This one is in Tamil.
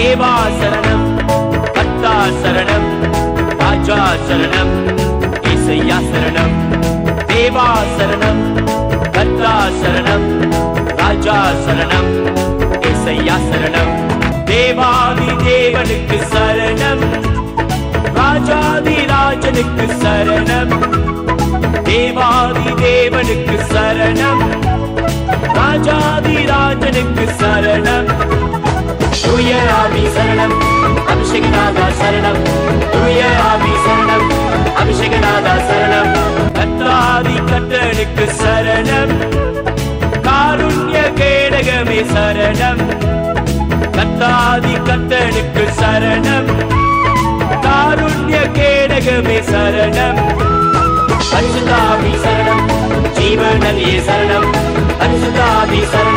தேவா சரணம் பத்தா சரணம் ராஜா சரணம் இசையா சரணம் தேவா சரணம் கத்தா சரணம். ராஜா சரணம் இசையா சரணம் தேவாதி தேவனுக்கு சரணம் ராஜாதி ராஜனுக்கு சரணம் தேவாதி தேவனுக்கு சரணம் ராஜாதி ராஜனுக்கு சரணம் சரணம். அபிஷேகநாதா சரணம். தூய ஆவி சரணம். அபிஷேகநாதா சரணம். கத்தாதி கத்தனுக்கு சரணம். காருண்ய கேடகமே சரணம். கத்தாதி கத்தனுக்கு சரணம். காருண்ய கேடகமே சரணம். பரிசுத்தாவி சரணம். ஜீவனலியே சரணம். பரிசுத்தாவி சரணம்.